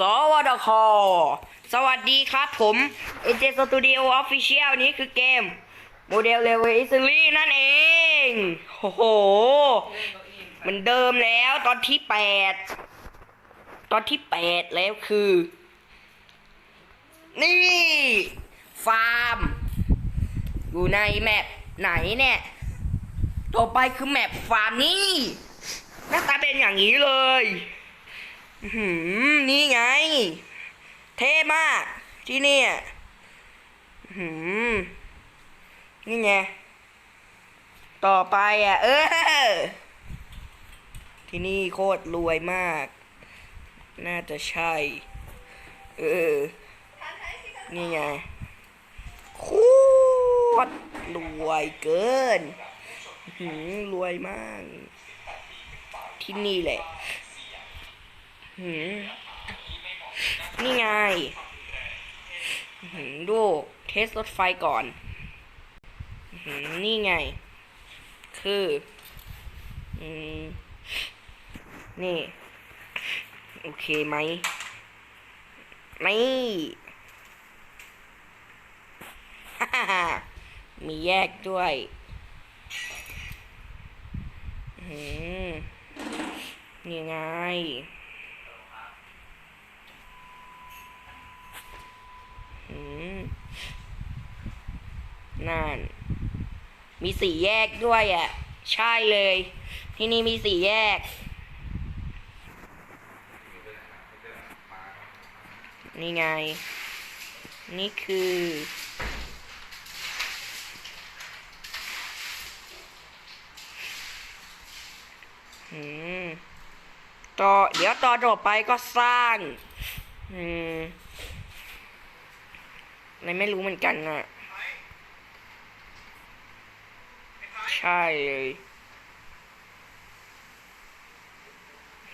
สวดคสวัสดีครับผม AJ Studio Official นี้คือเกม โมเดลเลเวอิสลี่นั่นเอง โอ้โหเหมือนเดิมแล้วตอนที่แปด ตอนที่แปดแล้วคือ นี่ ฟาร์ม อยู่ในแมปไหนเนี่ย ต่อไปคือแมปฟาร์มนี่หน้าตาเป็นอย่างนี้เลย หือนี่ไง เท่มาก ที่นี่หือนี่ไง ต่อไปอะ เออ ที่นี่โคตรรวยมาก น่าจะใช่ เออ นี่ไงโคตรรวยเกิน หือรวยมาก ที่นี่แหละ นี่ไงดูเทสรถไฟก่อน นี่ไง คือนี่ โอเคไหมนี่มีแยกด้วยหืมยังไง อืม นั่น มีสี่แยกด้วยอะ ใช่เลย ที่นี่มีสี่แยก นี่ไง นี่คืออืมต่อเดี๋ยวต่อต่อไปก็สร้าง อืม อะไรไม่รู้เหมือนกันน่ะใช่เลย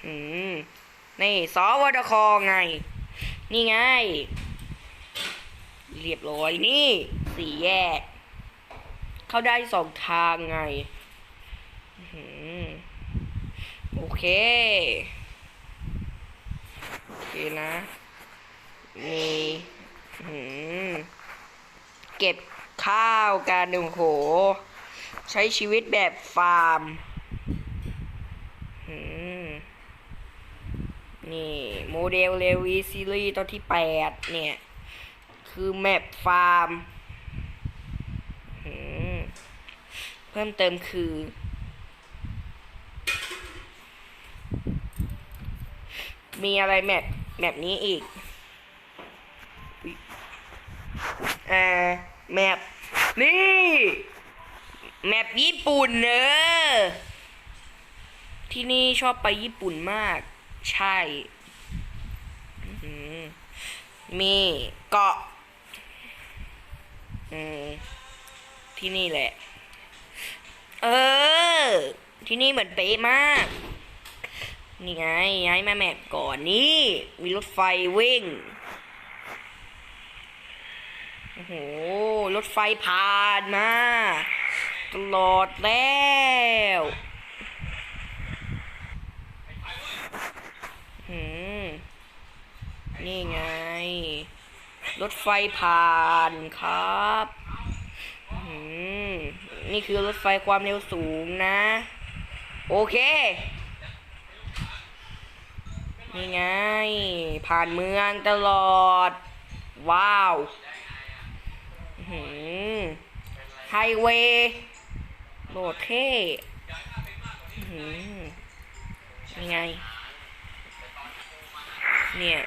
อืมนี่สวดคไง นี่ไง เรียบร้อยนี่สี่แยก เข้าได้สองทางไงอืมโอเค โอเคนะมี เก็บข้าวกันโอ้โห ใช้ชีวิตแบบฟาร์มนี่ โมเดลเลวีซีรีส์ตอนที่แปดเนี่ย คือแมปฟาร์มเพิ่มเติมคือ มีอะไรแมปแบบนี้อีกอุ๊ย อ่าแมปนี่แมปญี่ปุ่นเนอะที่นี่ชอบไปญี่ปุ่นมาก ใช่มีเกาะที่นี่แหละ เออ ที่นี่เหมือนเป๊ะมาก นี่ไงย้ายมาแมปก่อนนี่ มีรถไฟวิ่ง โอ้โห รถไฟผ่านมาตลอดแล้วหืมนี่ไง รถไฟผ่านครับหืมนี่คือรถไฟความเร็วสูงนะ โอเค นี่ไง ผ่านเมืองตลอด ว้าว ไฮเวย์โหลดเท่อื้อหือนี่ไง เนี่ย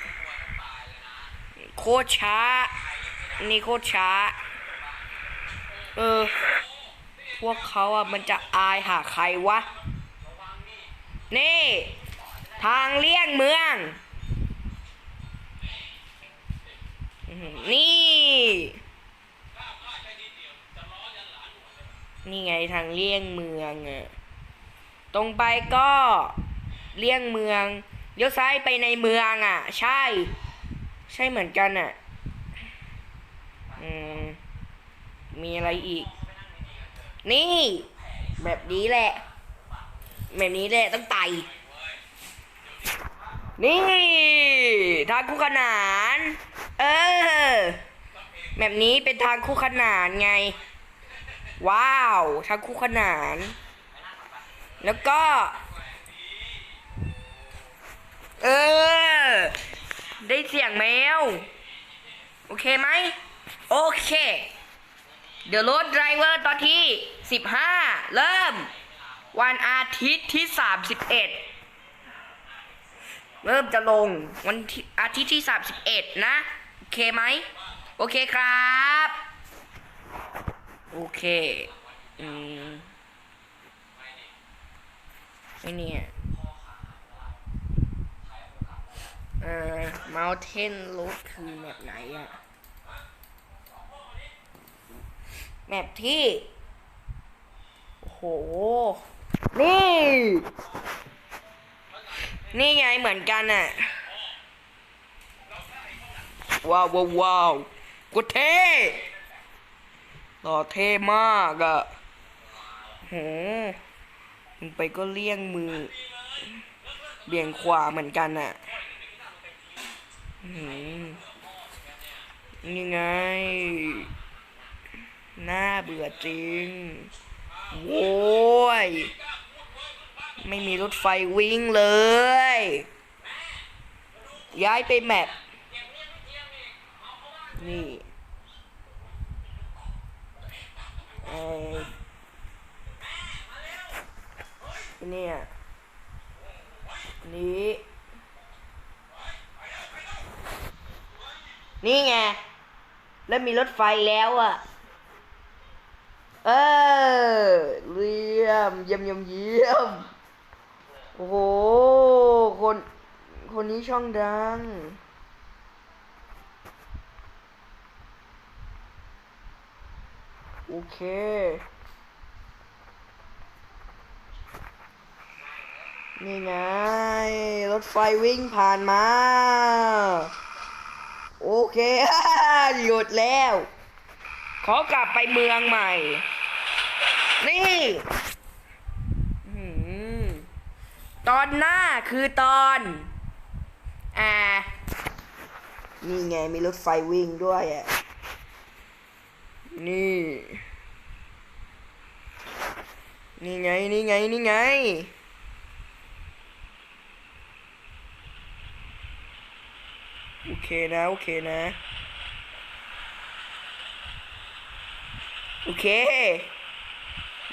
โคตรช้า นี่โคตรช้า เออ พวกเขาอะ มันจะอายหาใครวะ นี่ ทางเลี่ยงเมือง นี่ นี่ไงทางเลี่ยงเมืองอะตรงไปก็เลี่ยงเมืองเลี้ยวซ้ายไปในเมืองอะ ใช่ ใช่เหมือนกันอะอืมมีอะไรอีก นี่ แบบนี้แหละ แบบนี้แหละต้องไต่นี่ทางคู่ขนาน เออ แบบนี้เป็นทางคู่ขนานไง ว้าวทางคู่ขนาน แล้วก็ เออ ได้เสียงแมว โอเคไหม โอเค เดี๋ยวรถไดรเวอร์ตอนที่ 15 เริ่ม วันอาทิตย์ที่ 31 เริ่มจะลงวันอาทิตย์ที่ 31 นะ โอเคไหม โอเคครับ โอเค อืมไอเนี่ยเอ่อ Mountain Road คือแบบไหนอะแมปที่ โอ้โห นี่ นี่ไงเหมือนกันอะว้าวว้าวว้าวกูเท่ หล่อเท่มากอะโหมึงไปก็เลี่ยงมือ เบี่ยงขวาเหมือนกันอะหืมนี่ไง น่าเบื่อจริง โว้ย ไม่มีรถไฟวิ่งเลย ย้ายไปแมปนี่ เออเนี่ยนี่นี่ไง แล้วมีรถไฟแล้วอะ เออเยี่ยมเยี่ยมเยี่ยมเยี่ยม โอ้โห คน คนนี้ช่องดัง โอเคนี่ไงรถไฟวิ่งผ่านมา โอเคหยุดแล้ว ขอกลับไปเมืองใหม่ นี่ตอนหน้าคือตอน อ่า นี่ไงมีรถไฟวิ่งด้วยอะ นี่ นี่ไง นี่ไง นี่ไง โอเคนะ โอเคนะ โอเค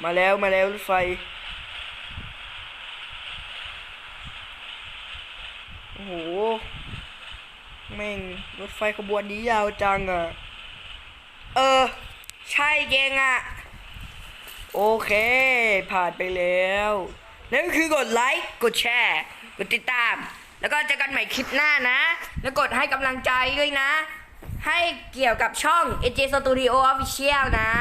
มาแล้ว มาแล้วรถไฟโอ้โห แม่ง รถไฟขบวนนี้ยาวจังอะ เออ ใช่เกงอะโอเค ผ่านไปแล้วนั่นก็คือกดไลค์กดแชร์กดติดตาม แล้วก็เจอกันใหม่คลิปหน้านะ แล้วกดให้กำลังใจด้วยนะ ให้เกี่ยวกับช่อง AJ Studio Official นะ